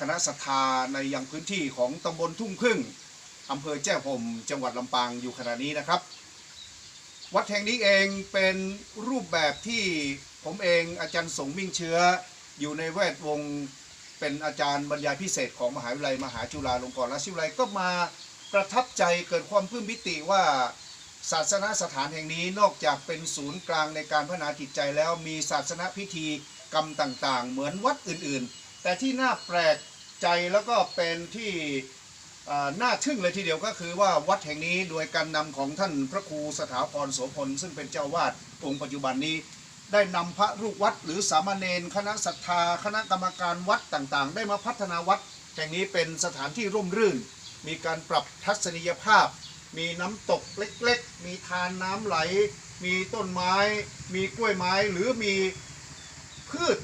คณะศรัทธาในยังพื้นที่ของตำบลทุ่งพึ่งอำเภอแจ้ห่มจังหวัดลำปางอยู่ขณะนี้นะครับ วัดแห่งนี้เองเป็นรูปแบบที่ผมเองอาจารย์สงมิ่งเชื้อ อยู่ในแวดวงเป็นอาจารย์บรรยายพิเศษของมหาวิทยาลัยมหาจุฬาลงกรณราชวิทยาลัยก็มาประทับใจเกิดความปลื้มปิติว่าศาสนสถานแห่งนี้นอกจากเป็นศูนย์กลางในการพัฒนาจิตใจแล้วมีศาสนพิธีกรรมต่างๆ เหมือนวัดอื่นๆ แต่ที่น่าแปลกใจแล้วก็เป็นที่น่าทึ่งเลยทีเดียวก็คือว่าวัดแห่งนี้โดยการนำของท่านพระครูสถาพรโสพลซึ่งเป็นเจ้าวาดองค์ปัจจุบันนี้ ได้นำพระลูกวัดหรือสามเณรคณะศรัทธาคณะกรรมการวัดต่างๆ ได้มาพัฒนาวัด แห่งนี้เป็นสถานที่ร่มรื่น มีการปรับทัศนียภาพ มีน้ำตกเล็กๆ มีทานน้ำไหล มีต้นไม้ มีกล้วยไม้หรือมีพืช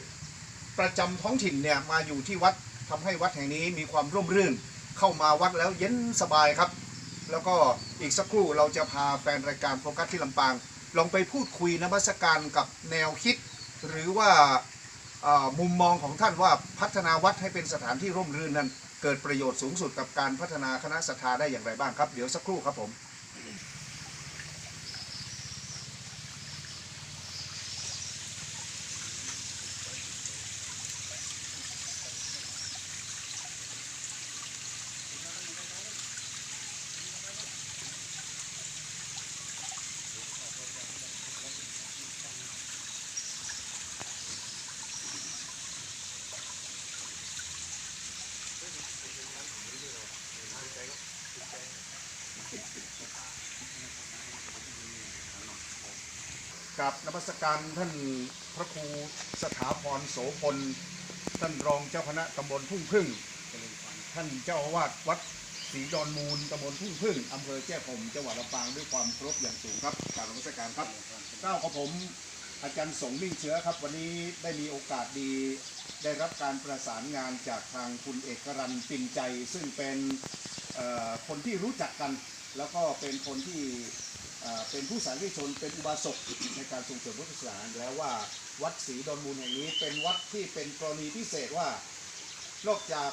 ประจำท้องถิ่นเนี่ยมาอยู่ที่วัดทำให้วัดแห่งนี้มีความร่มรื่น เข้ามาวัดแล้วเย็นสบายครับ แล้วก็อีกสักครู่เราจะพาแฟนรายการโฟกัสที่ลำปาง ลองไปพูดคุยนมัสการกับแนวคิด หรือว่ามุมมองของท่านว่าพัฒนาวัดให้เป็นสถานที่ร่มรื่นนั้น เกิดประโยชน์สูงสุดกับการพัฒนาคณะศรัทธาได้อย่างไรบ้างครับ เดี๋ยวสักครู่ครับผม กับนมัสการท่านพระครูสถาพรโสพล ท่านรองเจ้าคณะตำบลทุ่งพึ่ง ท่านเจ้าอาวาสวัดศรีดอนมูลตำบลทุ่งพึ่งอำเภอแจ้ห่มจังหวัดลำปางด้วยความเคารพอย่างสูงครับกรารนมัสการครับเจ้าของผมอาจารย์สงมิ่งเชื้อครับ วันนี้ได้มีโอกาสดี ได้รับการประสานงานจากทางคุณเอกรันปินใจ ซึ่งเป็นคนที่รู้จักกัน แล้วก็เป็นคนที่ เป็นผู้สาธารณชนเป็นอุบาสกในการส่งเสริมพุทธศาสนาแล้วว่าวัดศรีดอนมูลแห่งนี้เป็นวัดที่เป็นกรณีพิเศษว่านอกจาก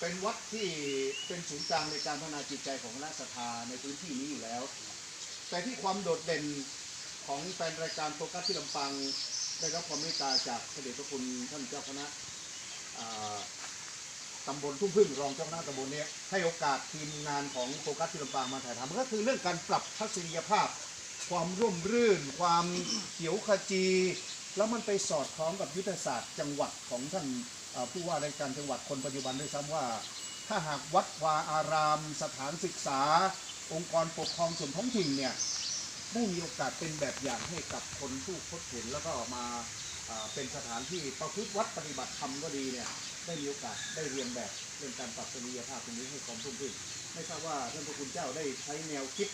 เป็นวัดที่เป็นศูนย์กลางในการพัฒนาจิตใจของคณะศรัทธาในพื้นที่นี้อยู่แล้ว แต่ที่ความโดดเด่นของแฟนรายการโฟกัสที่ลำปางได้รับความเมตตาจากพระเดชพระคุณท่านเจ้าคณะ ตำบลทุ่งพึ่งรองเจ้าคณะตำบลเนี้ยให้โอกาสทีมงานของโฟกัสที่ลำปางมาถ่ายทำก็คือเรื่องการปรับทัศนียภาพ ความร่มรื่น ความเขียวขจี แล้วมันไปสอดคล้องกับยุทธศาสตร์จังหวัดของท่านผู้ว่าราชการจังหวัดคนปัจจุบันด้วยซ้ำว่า ถ้าหากวัดวาอาราม สถานศึกษา องค์กรปกครองส่วนท้องถิ่นเนี่ยได้มีโอกาสเป็นแบบอย่างให้กับคนผู้พบเห็นแล้วก็มา เอ่อเป็นสถานที่ประพฤติวัดปฏิบัติธรรมก็ดีเนี่ยได้มีโอกาสได้เรียนแบบเรื่องการปรับปริยภาพตรงนี้ให้ความร่มรื่นไม่ทราบว่าท่านพระคุณเจ้าได้ใช้แนวคิด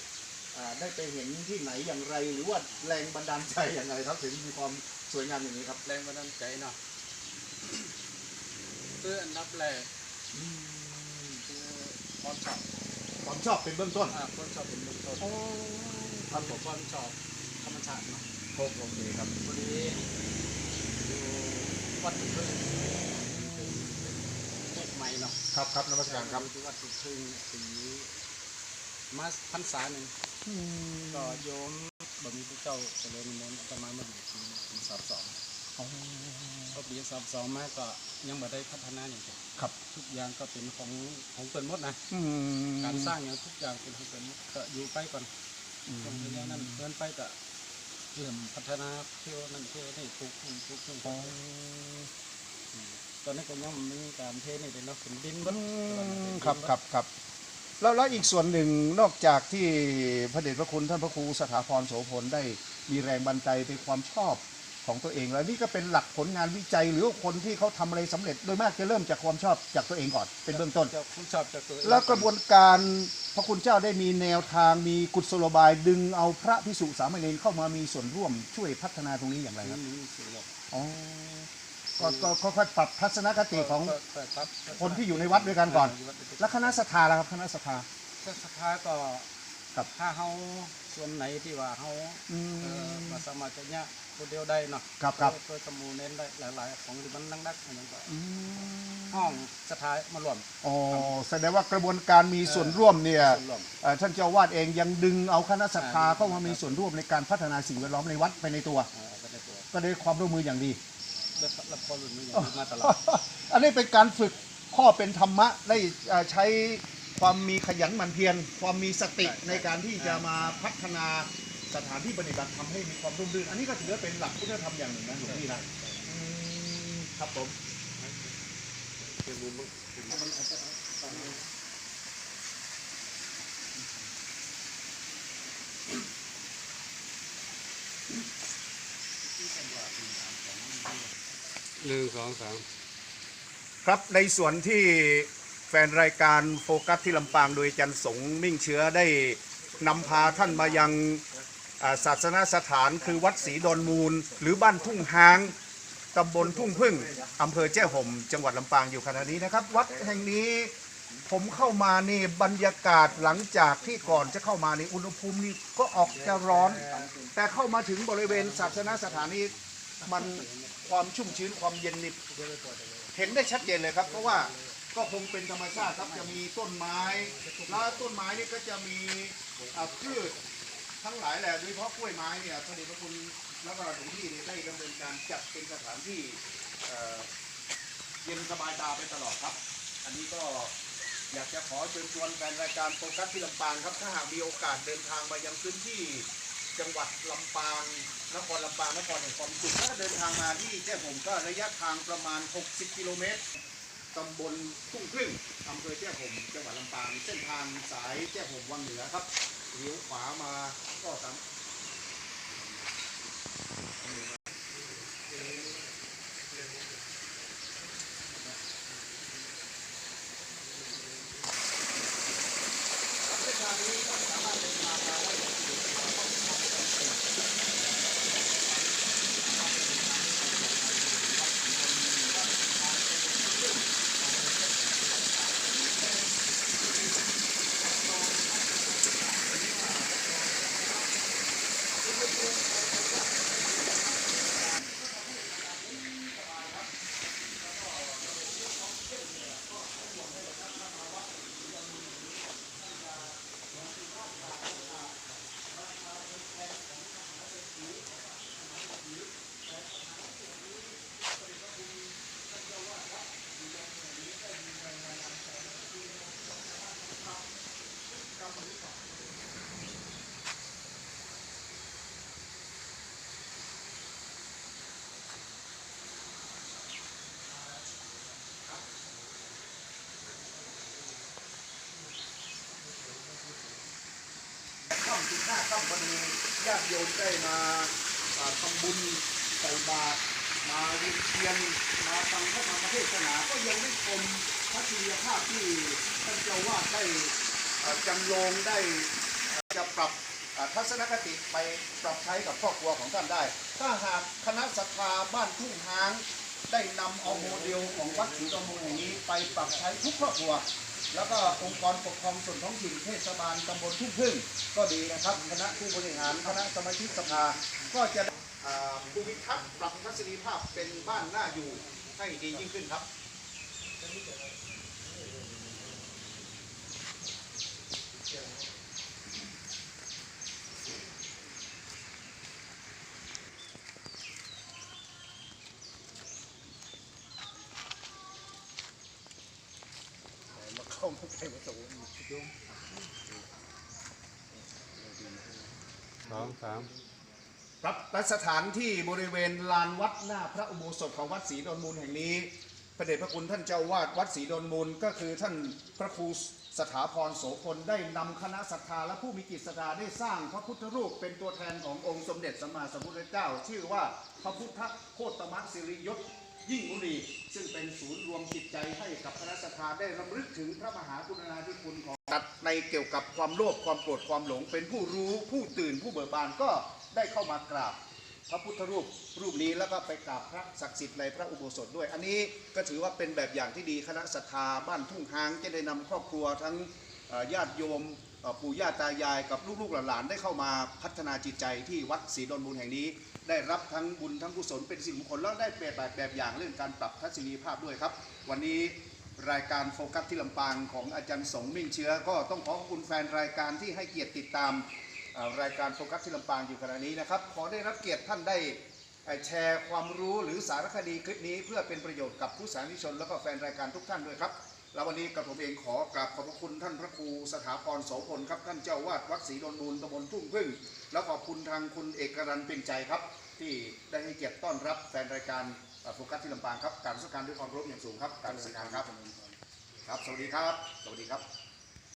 อ่าได้ไปเห็นที่ไหนอย่างไร หรือว่าแรงบันดาลใจอย่างไรครับถึงมีความสวยงามอย่างนี้ครับ แรงบันดาลใจเนาะคืออันดับแรกคือความชอบความชอบเป็นเบื้องต้นอ่าความชอบเป็นเบื้องต้นครับผมความชอบธรรมชาติเนาะโอเคครับพอดีอยู่ วัดตุพึ่งปลูกใหม่เนาะครับครับนมัสการครับอยู่ที่วัดตุพึ่งปีมาพรรษาหนึ่งก็โยมบ่มีผู้เจ้าเจริญนิมนต์อาตมามาอยู่ปีปีสอบสองพอปีสอบสองมาก็ยังบ่ได้พัฒนาอย่างเดียวครับทุกอย่างก็เป็นของของเปินหมดนะอืมการสร้างอย่างทุกอย่างเป็นของเปินหมดก็อยู่ไปก่อนอืมตรงนี้นั่นเดินไปก็ เริ่มพัฒนาเที่ยวนั่นเที่ยวนี่ปลูกนู่นปลูกนี่อ๋อตอนนี้ก็ยังมีการเทนี่เป็นเนาะเป็นดินเบดครับครับครับแล้วแล้วอีกส่วนหนึ่งนอกจากที่พระเดชพระคุณท่านพระครูสถาพรโสพลได้มีแรงบันดาลใจเป็นความชอบ ของตัวเองแล้วนี่ก็เป็นหลักผลงานวิจัย หรือว่าคนที่เขาทำอะไรสำเร็จโดยมากจะเริ่มจากความชอบจากตัวเองก่อนเป็นเบื้องต้นเจ้าคุณชอบจากตัวเองแล้วกระบวนการพระคุณเจ้าได้มีแนวทางมีกุศโลบายดึงเอาพระพิสุสามเณรเข้ามามีส่วนร่วมช่วยพัฒนาตรงนี้อย่างไรครับนี่สิหรอกอ๋อก็ก็ค่อยๆปรับทัศนคติของก็ก็รับคนที่อยู่ในวัดด้วยกันก่อนยู่วัดด้วยกันแล้วคณะศรัทธาล่ะครับคณะศรัทธาก็สภาก็ ครับ ถ้าเฮาส่วนไหนที่ว่าเฮาอืเอ่อม มาสามารถจะเนี่ยคนเดียวได้เนาะครับครับตัวตัวสมูเน้นได้หลาย ๆ ของที่มันนักๆอันนั้นก็อืมห้องสถานมารวมอ๋อแสดงว่ากระบวนการมีส่วนร่วมเนี่ยส่วนร่วม เอ่อท่านเจ้าวาดเองยังดึงเอาคณะศรัทธาเข้ามามีส่วนร่วมในการพัฒนาสิ่งแวดล้อมในวัดไปในตัวเอ่อก็ได้ตัวก็ได้ความร่วมมืออย่างดี ได้รับความร่วมมืออย่างดีมาตลอด อันนี้เป็นการฝึกข้อเป็นธรรมะได้เอ่อใช้ ความมีขยันหมั่นเพียรความมีสติใช่ใช่ในการที่จะมาพัฒนาสถานที่ปฏิบัติธรรมให้มีความร่มรื่นอันนี้ก็ถือว่าเป็นหลักพุทธธรรมอย่างหนึ่งนะหลวงพี่นะอืมครับผมหนึ่งสองสามครับในส่วนที่ แฟนรายการโฟกัสที่ลำปางโดยจันสงมิ่งเชื้อได้นำพาท่านมายังศาสนสถานคือวัดศรีดอนมูล หรือบ้านทุ่งฮางตำบลทุ่งพึ่งอำเภอแจ้ห่ม จังหวัดลำปางอยู่ขณะนี้นะครับ วัดแห่งนี้ผมเข้ามานี่บรรยากาศหลังจากที่ก่อนจะเข้ามาในอุณหภูมินี่ก็ออกจะร้อน แต่เข้ามาถึงบริเวณศาสนสถานนี้มันความชุ่มชื้นความเย็นนี่เห็นได้ชัดเจนเลยครับ เพราะว่า ก็คงเป็นธรรมชาติครับจะมีต้นไม้ แล้วต้นไม้นี่ก็จะมีอ่าพืชทั้งหลายแหละโดยเฉพาะกล้วยไม้เนี่ยพระเดชพระคุณแล้วก็หลวงพี่เนี่ยได้ดำเนินการจัดเป็นสถานที่เอ่อเย็นสบายตาไปตลอดครับ อันนี้ก็อยากจะขอเชิญชวนแฟนรายการโฟกัสที่ลำปางครับ ถ้าหากมีโอกาสเดินทางมายังพื้นที่จังหวัดลำปางนครลำปางนครแห่งความสุขถ้าเดินทางมาที่แจ้ผมก็ระยะทางประมาณ 60 กิโลเมตร ตำบลทุ่งพึ่งอำเภอแจ้ห่มจังหวัดลำปางเส้นทางสายแจ้ห่มวังเหนือครับเลี้ยวขวามาก็สาม โยมได้มาทำบุญใส่บาตรมาเวียนเทียนมาฟังพระธรรมเทศนาก็ยังได้ชมทัศนียภาพที่ท่านเจ้าวาดได้จำลองได้จะปรับทัศนคติไปปรับใช้กับครอบครัวของท่านได้ ถ้าหากคณะศรัทธาบ้านทุ่งฮาง ได้นำเอาโมเดลของวัดศรีดมูลแห่งนี้ไปปรับใช้ทุกครอบครัว แล้วก็องค์กรปกครองส่วนท้องถิ่นเทศบาลตำบลทุ่งพึ่งก็ดีนะครับคณะผู้บริหารคณะสมาชิกสภาก็จะภูมิทัศน์ปรับทัศนียภาพเป็นบ้านน่าอยู่ให้ดียิ่งขึ้นครับ มาเข้ามาใกล้มาสูงสองสามครับและสถานที่บริเวณลานวัดหน้าพระอุโบสถของวัดศรีดอนมูลแห่งนี้ พระเดชพระคุณท่านเจ้าวาดวัดศรีดอนมูลก็คือท่านพระครูสถาพรโสพลได้นำคณะศรัทธาและผู้มีจิตศรัทธาได้สร้างพระพุทธรูปเป็นตัวแทนขององค์สมเด็จสัมมาสัมพุทธเจ้า ชื่อว่าพระพุทธโคตมะสิริยศ ยิ่งอุรีซึ่งเป็นศูนย์รวมจิตใจให้กับคณะศรัทธาได้รำลึกถึงพระมหากรุณาธิคุณของตัดในเกี่ยวกับความโลภความโกรธความหลง เป็นผู้รู้ผู้ตื่นผู้เบิกบานก็ได้เข้ามากราบพระพุทธรูปรูปนี้แล้วก็ไปกราบพระศักดิ์สิทธิ์ในพระอุโบสถด้วย อันนี้ก็ถือว่าเป็นแบบอย่างที่ดีคณะศรัทธาบ้านทุ่งฮางจะได้นำครอบครัวทั้งญาติโยม ปู่ย่าตายายกับลูกๆหลานๆได้เข้ามาพัฒนาจิตใจที่วัดศรีดอนมูลแห่งนี้ ได้รับทั้งบุญทั้งกุศลเป็นสิ่งมงคลแล้วได้แบบแบบแบบอย่างเรื่องการปรับทัศนียภาพด้วยครับ วันนี้รายการโฟกัสที่ลำปางของอาจารย์สงมิ่งเชื้อ ก็ต้องขอขอบคุณแฟนรายการที่ให้เกียรติติดตามรายการโฟกัสที่ลำปางอยู่ขณะนี้นะครับ ขอได้รับเกียรติท่านได้แชร์ความรู้หรือสารคดีคลิปนี้ เพื่อเป็นประโยชน์กับผู้สาธารนิชน แล้วก็แฟนรายการทุกท่านด้วยครับ แล้ววันนี้กับผมเองขอกราบขอบพระคุณท่านพระครูสถาพรโสพลครับท่านเจ้าวาดวัดศรีดอนมูลตำบลทุ่งพึ่ง แล้วขอบคุณทางคุณเอกรันเป็นใจครับ ที่ได้ให้เกียรติต้อนรับแฟนรายการเอ่อโฟกัสที่ลำปางครับการราชการด้วยความเคารพอย่างสูงครับการราชการครับครับ สวัสดีครับ สวัสดีครับ